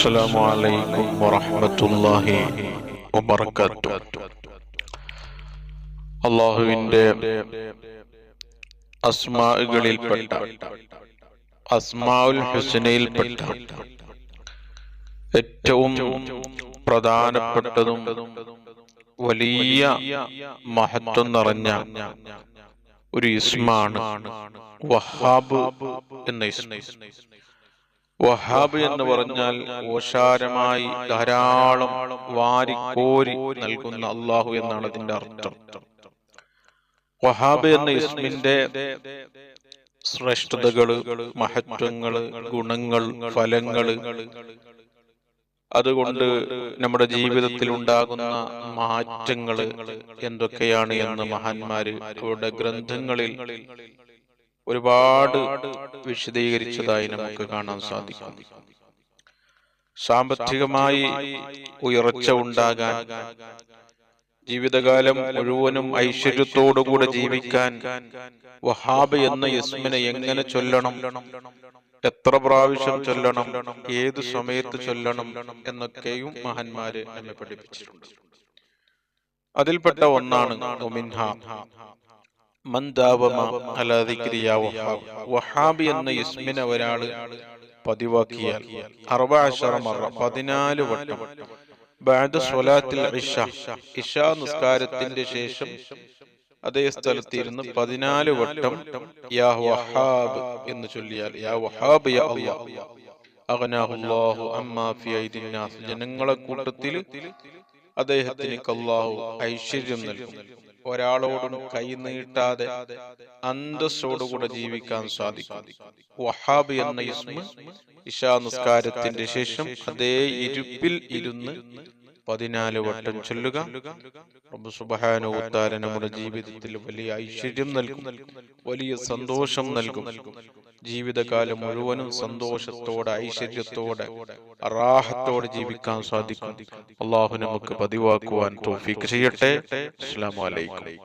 السلام عليكم ورحمة الله وبركاته അള്ളാഹുവിൻ്റെ അസ്മാകളിൽപ്പെട്ട അസ്മാഉൽ ഹുസനയിൽപ്പെട്ട ഏറ്റവും പ്രധാനപ്പെട്ടതും വലിയ മഹത്വം നിറഞ്ഞ ഒരു ഇസ്മാണ് വഹാബ് എന്ന ഇസ്മ വഹാബ് എന്ന് പറഞ്ഞാൽ ഓശാരമായി ധാരാളം വാരിക്കോരി നൽകുന്ന അള്ളാഹു എന്നാണ് അതിന്റെ അർത്ഥം. വഹാബ് എന്ന ഇസ്മിന്റെ ശ്രേഷ്ഠതകൾ മഹത്വങ്ങൾ ഗുണങ്ങൾ ഫലങ്ങൾ അതുകൊണ്ട് നമ്മുടെ ജീവിതത്തിൽ ഉണ്ടാകുന്ന മാറ്റങ്ങൾ എന്തൊക്കെയാണ് എന്ന് മഹാന്മാര് അവരുടെ ഗ്രന്ഥങ്ങളിൽ ഒരുപാട് വിശദീകരിച്ചതായി നമുക്ക് കാണാൻ സാധിക്കും. സാമ്പത്തികമായി ഉയർച്ച ഉണ്ടാകാൻ ജീവിതകാലം മുഴുവനും ഐശ്വര്യത്തോടുകൂടെ ജീവിക്കാൻ വഹാബ് എന്ന യസ്മിനെ എങ്ങനെ ചൊല്ലണം എത്ര പ്രാവശ്യം ചൊല്ലണം ഏത് സമയത്ത് ചൊല്ലണം എന്നൊക്കെയും മഹാന്മാര് നമ്മെ പഠിപ്പിച്ചിട്ടുണ്ട്. അതിൽപ്പെട്ട ഒന്നാണ് വഹാബി എന്ന ഇസ്മിനെ ഒരാൾ പതിവാക്കിയാൽ അറുപത് പതിനാല് വട്ടം. ബാദ സ്വലാത്തിൽ ഇഷ. ഇഷ. നിസ്കാരത്തിന്റെ ശേഷം അതേ സ്ഥലത്തിരുന്ന് പതിനാല് വട്ടം യാ വഹാബ് എന്ന് ചൊല്ലിയാൽ യാ വഹാബ് യാ അള്ളാഹു. ജനങ്ങളെ കൂട്ടത്തിൽ അദ്ദേഹത്തിന് അള്ളാഹു ഐശ്വര്യം നൽകും. ഒരാളോടും കൈ നീട്ടാതെ അന്തസ്സോടുകൂടെ ജീവിക്കാൻ സാധിക്കും. വഹാബ് എന്ന ഇസ്മ ഇഷാ നിസ്കാരത്തിന്റെ ശേഷം അതേ ഇരുപ്പിൽ ഇരുന്ന് പതിനാല് വട്ടം ചൊല്ലുക. സുബഹാനുത്താര നമ്മുടെ ജീവിതത്തിൽ വലിയ ഐശ്വര്യം നൽകും. വലിയ സന്തോഷം നൽകും. ജീവിതകാലം മുഴുവനും സന്തോഷത്തോടെ ഐശ്വര്യത്തോടെ റാഹത്തോടെ ജീവിക്കാൻ സാധിക്കും. അള്ളാഹു നമുക്ക് പതിവാക്കുവാൻ തോഫിക്ക് ചെയ്യട്ടെ. അസ്സാം വലൈക്കും